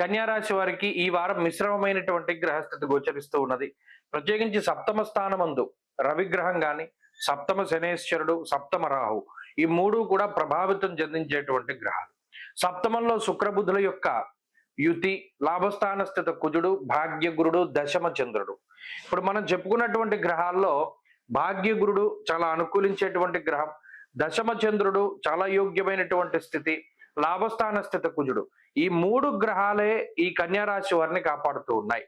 కన్యారాశి వారికి ఈ వారం మిశ్రమమైనటువంటి గ్రహస్థితి గోచరిస్తూ ఉన్నది. ప్రత్యేకించి సప్తమ స్థానమందు రవిగ్రహం గాని సప్తమ శనేశ్వరుడు సప్తమ రాహు ఈ మూడు కూడా ప్రభావితం చెందించేటువంటి గ్రహాలు. సప్తమంలో శుక్రబుధుల యొక్క యుతి లాభస్థాన స్థిత కుజుడు భాగ్యగురుడు దశమ చంద్రుడు. ఇప్పుడు మనం చెప్పుకున్నటువంటి గ్రహాల్లో భాగ్యగురుడు చాలా అనుకూలించేటువంటి గ్రహం దశమ చంద్రుడు చాలా యోగ్యమైనటువంటి స్థితి లాభస్థాన స్థిత కుజుడు ఈ మూడు గ్రహాలే ఈ కన్యారాశి వారిని కాపాడుతూ ఉన్నాయి.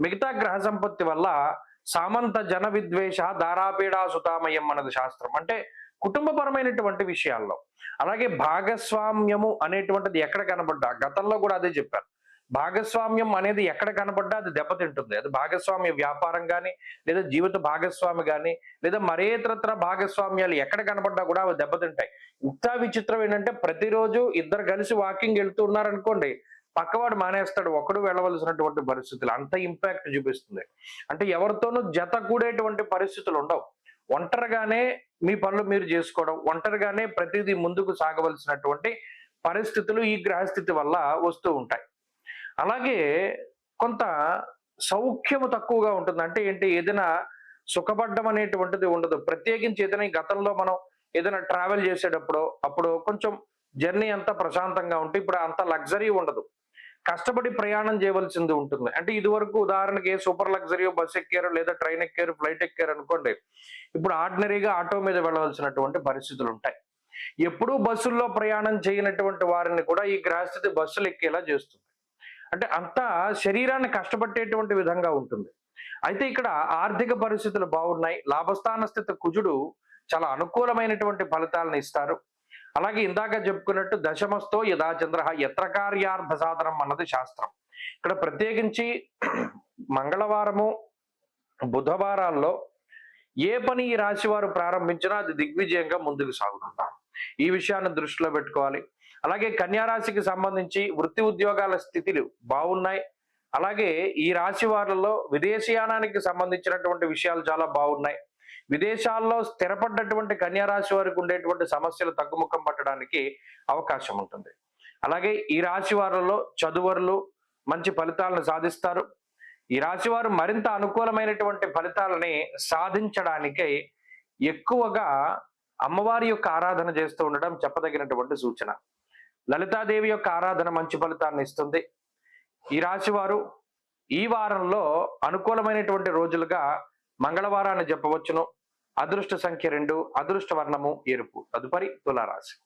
మిగతా గ్రహ సంపత్తి వల్ల సామంత జన విద్వేష దారాపీడా సుతామయం అన్నది శాస్త్రం. అంటే కుటుంబపరమైనటువంటి విషయాల్లో. అలాగే భాగస్వామ్యము అనేటువంటిది ఎక్కడ కనబడ్డా? గతంలో కూడా అదే చెప్పారు. భాగస్వామ్యం అనేది ఎక్కడ కనబడ్డా అది దెబ్బతింటుంది. అది భాగస్వామ్య వ్యాపారం కానీ లేదా జీవిత భాగస్వామి కానీ లేదా మరేతరత్ర భాగస్వామ్యాలు ఎక్కడ కనబడ్డా కూడా అవి దెబ్బతింటాయి. ఇంత విచిత్రం ఏంటంటే ప్రతిరోజు ఇద్దరు కలిసి వాకింగ్ వెళ్తూ ఉన్నారనుకోండి పక్కవాడు మానేస్తాడు. ఒకడు వెళ్ళవలసినటువంటి పరిస్థితులు అంత ఇంపాక్ట్ చూపిస్తుంది. అంటే ఎవరితోనూ జత కూడేటువంటి పరిస్థితులు ఉండవు. ఒంటరిగానే మీ పనులు మీరు చేసుకోవడం ఒంటరిగానే ప్రతిదీ ముందుకు సాగవలసినటువంటి పరిస్థితులు ఈ గ్రహస్థితి వల్ల వస్తూ ఉంటాయి. అలాగే కొంత సౌఖ్యము తక్కువగా ఉంటుంది. అంటే ఏంటి? ఏదైనా సుఖపడ్డం అనేటువంటిది ఉండదు. ప్రత్యేకించి ఏదైనా గతంలో మనం ఏదైనా ట్రావెల్ చేసేటప్పుడు అప్పుడు కొంచెం జర్నీ అంతా ప్రశాంతంగా ఉంటే ఇప్పుడు అంత లగ్జరీ ఉండదు. కష్టపడి ప్రయాణం చేయవలసింది ఉంటుంది. అంటే ఇది వరకు ఉదాహరణకి సూపర్ లగ్జరీ బస్ ఎక్కారు లేదా ట్రైన్ ఎక్కారు ఫ్లైట్ ఎక్కారు అనుకోండి. ఇప్పుడు ఆర్డినరీగా ఆటో మీద వెళ్ళవలసినటువంటి పరిస్థితులు ఉంటాయి. ఎప్పుడూ బస్సుల్లో ప్రయాణం చేయనటువంటి వారిని కూడా ఈ గ్రహస్థితి బస్సులు ఎక్కేలా చేస్తుంది. అంటే అంతా శరీరాన్ని కష్టపట్టేటువంటి విధంగా ఉంటుంది. అయితే ఇక్కడ ఆర్థిక పరిస్థితులు బాగున్నాయి. లాభస్థాన స్థితి కుజుడు చాలా అనుకూలమైనటువంటి ఫలితాలను ఇస్తారు. అలాగే ఇందాక చెప్పుకున్నట్టు దశమస్తో యథా చంద్ర ఎత్ర కార్యార్థ సాధనం అన్నది శాస్త్రం. ఇక్కడ ప్రత్యేకించి మంగళవారము బుధవారాల్లో ఏ పని ఈ రాశి వారు ప్రారంభించినా అది దిగ్విజయంగా ముందుకు సాగుతుంటాం ఈ విషయాన్ని దృష్టిలో పెట్టుకోవాలి. అలాగే కన్యారాశికి సంబంధించి వృత్తి ఉద్యోగాల స్థితిలు బాగున్నాయి. అలాగే ఈ రాశి వారిలో విదేశీయానానికి సంబంధించినటువంటి విషయాలు చాలా బాగున్నాయి. విదేశాల్లో స్థిరపడ్డటువంటి కన్యారాశి వారికి ఉండేటువంటి సమస్యలు తగ్గుముఖం పట్టడానికి అవకాశం ఉంటుంది. అలాగే ఈ రాశి వారిలో చదువరులు మంచి ఫలితాలను సాధిస్తారు. ఈ రాశి వారు మరింత అనుకూలమైనటువంటి ఫలితాలని సాధించడానికి ఎక్కువగా అమ్మవారి యొక్క ఆరాధన చేస్తూ ఉండడం చెప్పదగినటువంటి సూచన. లలితాదేవి యొక్క ఆరాధన మంచి ఫలితాన్ని ఇస్తుంది. ఈ రాశి వారు ఈ వారంలో అనుకూలమైనటువంటి రోజులుగా మంగళవారాన్ని చెప్పవచ్చును అదృష్ట సంఖ్య రెండు అదృష్ట వర్ణము ఎరుపు తదుపరి తులారాశి.